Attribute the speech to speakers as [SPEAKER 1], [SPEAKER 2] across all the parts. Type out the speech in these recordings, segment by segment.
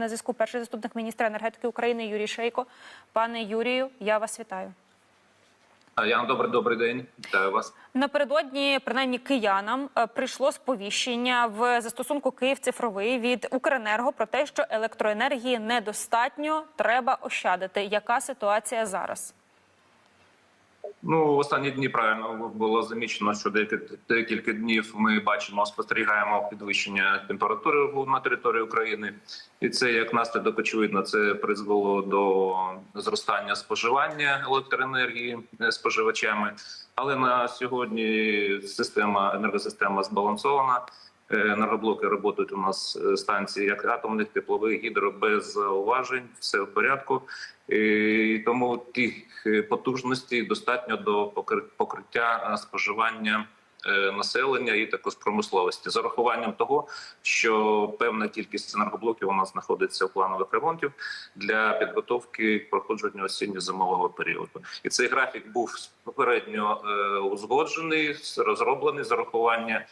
[SPEAKER 1] На зв'язку перший заступник міністра енергетики України Юрій Шейко. Пане Юрію, я вас вітаю.
[SPEAKER 2] Яна, добрий добрий день. Вітаю вас.
[SPEAKER 1] Напередодні, принаймні киянам, е, прийшло сповіщення в застосунку Київ цифровий від Укренерго про те, що електроенергії недостатньо, треба ощадити. Яка ситуація зараз?
[SPEAKER 2] Ну, в останні дні правильно було замічено, що декілька, днів ми бачимо, спостерігаємо підвищення температури на території України, і це як наслідок, очевидно, це призвело до зростання споживання електроенергії е, споживачами. Але на сьогодні система енергосистема збалансована. Е, Енергоблоки працюють у нас е, станції як атомних, теплових, гідро без зауважень, все в порядку. І тому тих е, потужностей достатньо до покри- покриття е, споживання е, населення і також промисловості, з урахуванням того, що певна кількість енергоблоків у нас знаходиться в планових ремонтів для підготовки к проходженню осінньо-зимового періоду. І цей графік був попередньо е, узгоджений, розроблений з урахування е,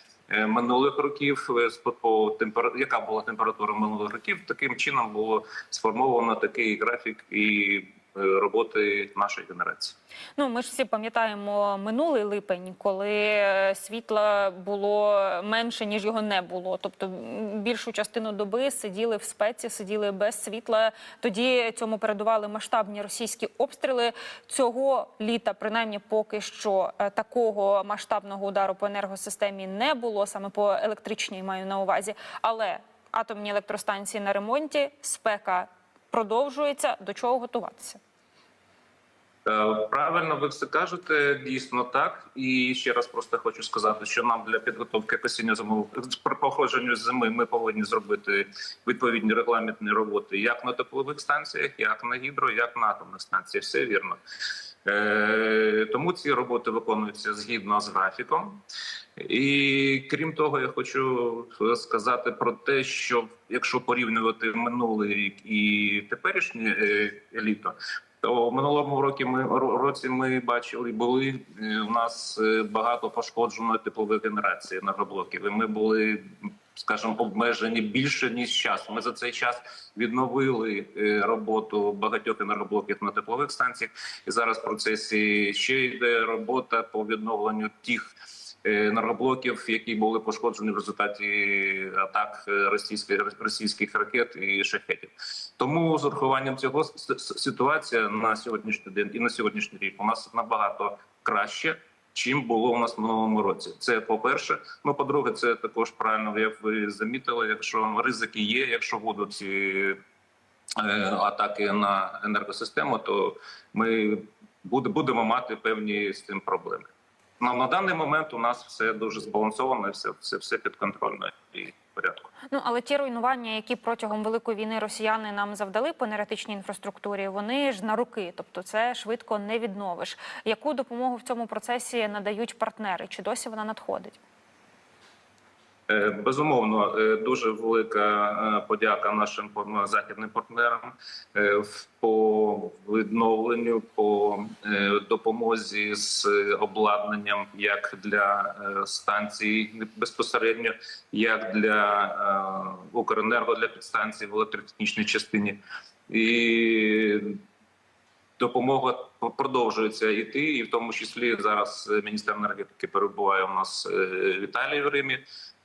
[SPEAKER 2] минулих років. е, по- яка була температура минулих років? Таким чином було сформовано такий графік і е, роботи нашої генерації.
[SPEAKER 1] Ну, ми ж всі пам'ятаємо минулий липень, коли е, світла було менше ніж його не було. Тобто більшу частину доби сиділи в спеці, сиділи без світла. Тоді цьому передували масштабні російські обстріли. Цього літа, принаймні, поки що е, такого масштабного удару по енергосистемі не було, саме по електричній маю на увазі. Але атомні електростанції на ремонті, спека продовжується. До чого готуватися?
[SPEAKER 2] Е, Правильно, ви все кажете, дійсно так. І ще раз просто хочу сказати, що нам для підготовки осінньо походженню зими ми повинні зробити відповідні регламентні роботи як на теплових станціях, як на гідро, як на атомних станціях. Все вірно. Е, Тому ці роботи виконуються згідно з графіком. І крім того, я хочу сказати про те, що якщо порівнювати минулий рік і теперішнє е, літо, то в минулому році ми році ми бачили, були у нас е, багато пошкодженої теплових генерацій енергоблоків. І ми були, скажімо, обмежені більше ніж час. Ми за цей час відновили е, роботу багатьох енергоблоків на теплових станціях, і зараз в процесі ще йде робота по відновленню тих. е, Енергоблоків, які були пошкоджені в результаті атак е, російських російських ракет і шахетів, тому з урахуванням цього ситуація на сьогоднішній день і на сьогоднішній рік у нас набагато краще, чим було у нас в минулому році. Це по перше. Ну по-друге, це також правильно, як ви замітили. Якщо ризики є, якщо будуть е, атаки на енергосистему, то ми будемо мати певні з цим проблеми. На, на даний момент у нас все дуже збалансовано, все, все, все підконтрольно.
[SPEAKER 1] Ну але ті руйнування, які протягом великої війни росіяни нам завдали по енергетичній інфраструктурі, вони ж на руки, тобто це швидко не відновиш. Яку допомогу в цьому процесі надають партнери? Чи досі вона надходить?
[SPEAKER 2] Е, Безумовно, е, дуже велика е, подяка нашим західним партнерам по відновленню, по допомозі з обладнанням як для станцій безпосередньо, як для Укренерго для підстанцій в електротехнічній частині. І допомога продовжується йти, і в тому числі зараз міністр енергетики перебуває у нас в Італії в Римі.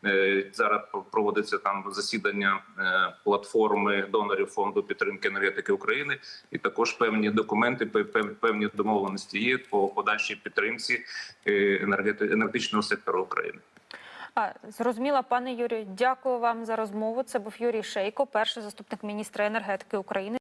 [SPEAKER 2] Е, Зараз проводиться там засідання е, платформи донорів фонду підтримки енергетики України, і також певні документи, пев- пев- певні домовленості є по подальшій підтримці е, енергетичного сектору України.
[SPEAKER 1] А, зрозуміла, пане Юрію, дякую вам за розмову. Це був Юрій Шейко, перший заступник міністра енергетики України.